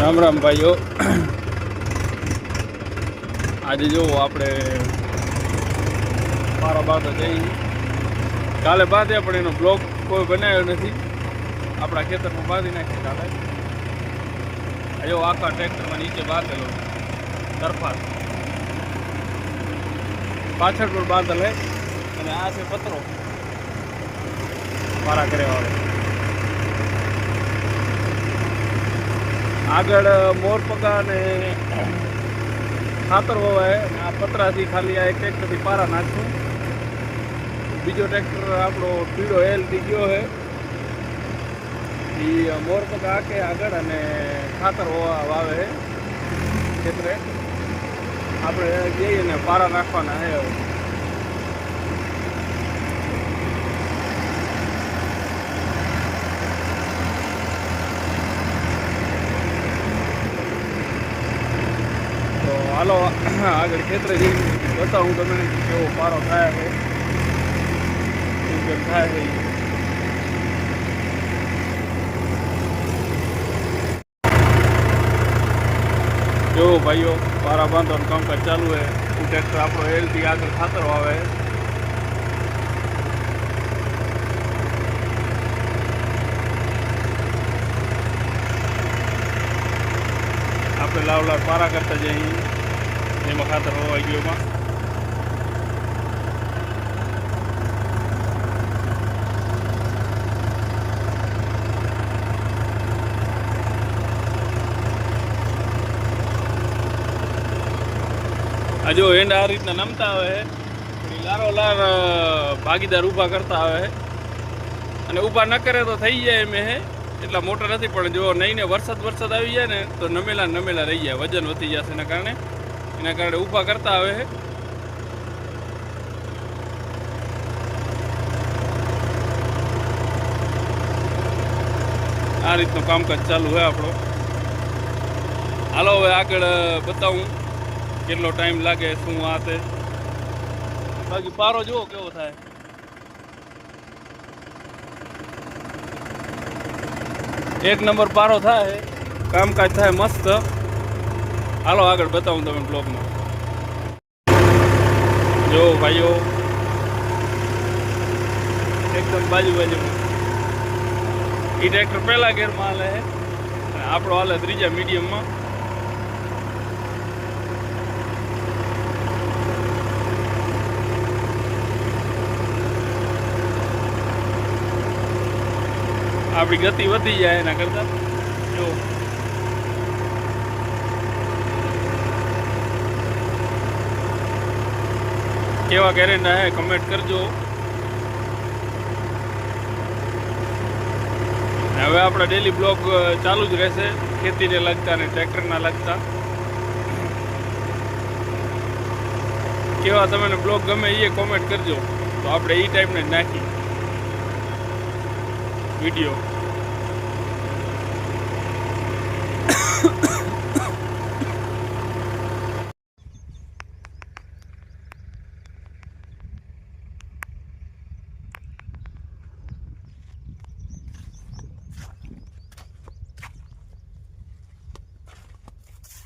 રામ રામ ભાઈઓ. આજે જોવો આપણે મારા બાદ જઈ. કાલે બાંધે પણ એનો બ્લોક કોઈ બનાવ્યો નથી. આપણા ખેતરમાં બાંધી નાખીએ કાલે. જો આખા ટ્રેક્ટરમાં નીચે બાંધેલો તરફા પાછળ પણ બાંધેલ હે. અને આ છે પતરો. મારા ઘરે વાળો. આગળ મોરપગા અને ખાતર વવાય આ પતરાથી ખાલી આ એક ટ્રેક્ટરથી પારા નાખશું. બીજો ટ્રેક્ટર આપણો પીળો એલથી ગયો છે. એ મોરપગા આકે આગળ અને ખાતર વવા વાવે છે. ખેતરે આપણે જઈએ ને પારા નાખવાના છે. હાલો, આગળ ખેતરે જઈને બતાવું તમને કેવો પારો થાય છે. થાય છે. જો ભાઈઓ, પારા બાંધવાનું કામકાજ ચાલુ છે. ટ્રેક્ટર આપણો એલથી આગળ ખાતર આવે. આપણે લાવ લાવ પારા કરતા જઈએ. એમાં ખાતર હોવાઈ ગયો એમાં આ જો એન્ડ આ રીતના નમતા આવે છે લારો લાર ભાગીદાર ઊભા કરતા આવે અને ઊભા ન કરે તો થઈ જાય એમ હે એટલા મોટા નથી પણ જો નહીં ને વરસાદ વરસાદ આવી જાય ને તો નમેલા નમેલા રહી જાય વજન વધી જશે એના કારણે એના કારણે ઊભા કરતા આવે છે. આ રીતનું કામકાજ ચાલુ હોય આપણો. હાલો, હવે આગળ બતાવું કેટલો ટાઈમ લાગે, શું આ તે. બાકી પારો જુઓ કેવો થાય. એક નંબર પારો થાય, કામકાજ થાય મસ્ત. હાલો, આગળ બતાવું તમે બ્લોગમાં. જો ભાઈઓ, એકદમ બાજુ બાજુ એ ટ્રેક્ટર પહેલા ગેરમાં હાલે અને આપણો હાલે ત્રીજા મીડિયમમાં આપણી ગતિ વધી જાય એના કરતા. જો. કેવા કેરેન્ડા હે કમેન્ટ કરજો. હવે આપણા ડેલી બ્લોગ ચાલુ જ રહેશે. ખેતીને લગતા અને ટ્રેક્ટરના લગતા. કેવા તમને બ્લોગ ગમે એ કોમેન્ટ કરજો. તો આપણે એ ટાઈપને નાખી. વીડિયો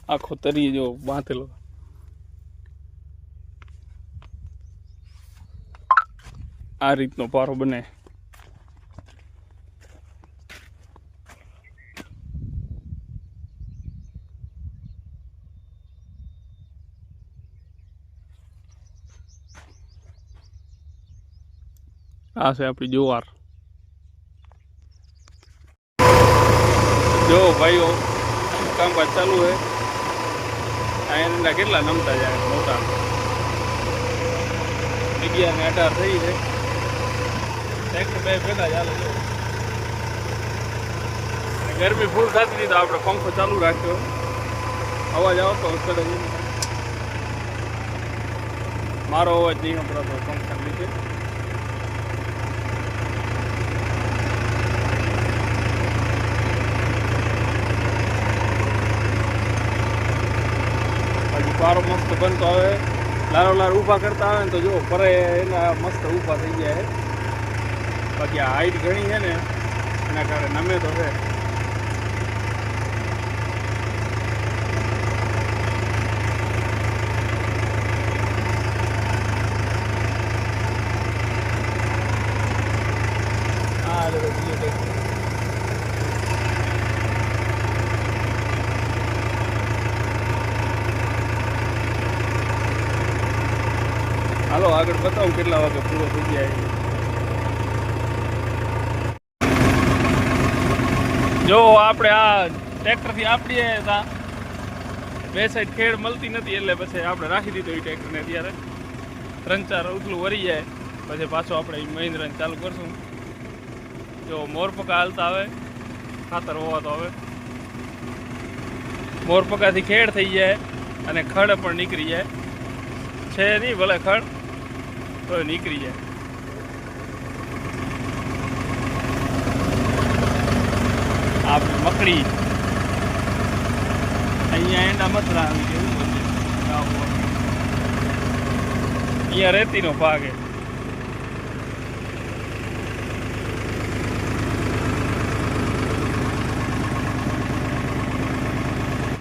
આખો તરી જો બાંધેલો આ રીતનો પારો બને. આ છે આપણી જુવાર. જો, ભાઈઓ, કામકાજ ચાલુ છે. એના કેટલા નમતા જાય મોટા અગિયાર ને અઢાર થઈ છે ટ્રેક્ટર બે ભેગા ચાલે છે. ગરમી ફૂલ થતી હતી તો આપણે પંખો ચાલુ રાખ્યો. અવાજ આવતો કદાચ મારો અવાજ નહીં સંભળાતો પંખા લીધે બાકી પારો મસ્ત બનતો આવે. લારો લાર ઊભા કરતા આવે ને તો જો પરે એના મસ્ત ઊભા થઈ જાય બાકી હાઈટ ઘણી છે ને, એના કારણે નમે તો છે. આગળ બતાવું કેટલા વાગે પૂરો થઈ જાય જો, આપણે આ ટ્રેક્ટરથી આપડીએ તા બે સાઈડ ખેડ મળતી નથી એટલે પછી આપણે રાખી દીધો એ ટ્રેક્ટરને અત્યારે. ત્રણ ચાર ઉથલું વરી જાય. પછી પાછો આપણે ઈ મહિન્દ્રાને ચાલુ કરશું. જો મોરપકા હાલતા આવે ખાતર હોવા તો હવે. મોરપકાથી ખેડ થઈ જાય અને ખડ પણ નીકળી જાય. છે નહીં ભલે ખડ. તો નીકળી જાય. આપણી મકડી. અહીંયા એંડા મથરા આવી ગયું અહીંયા રેતીનો ભાગ છે.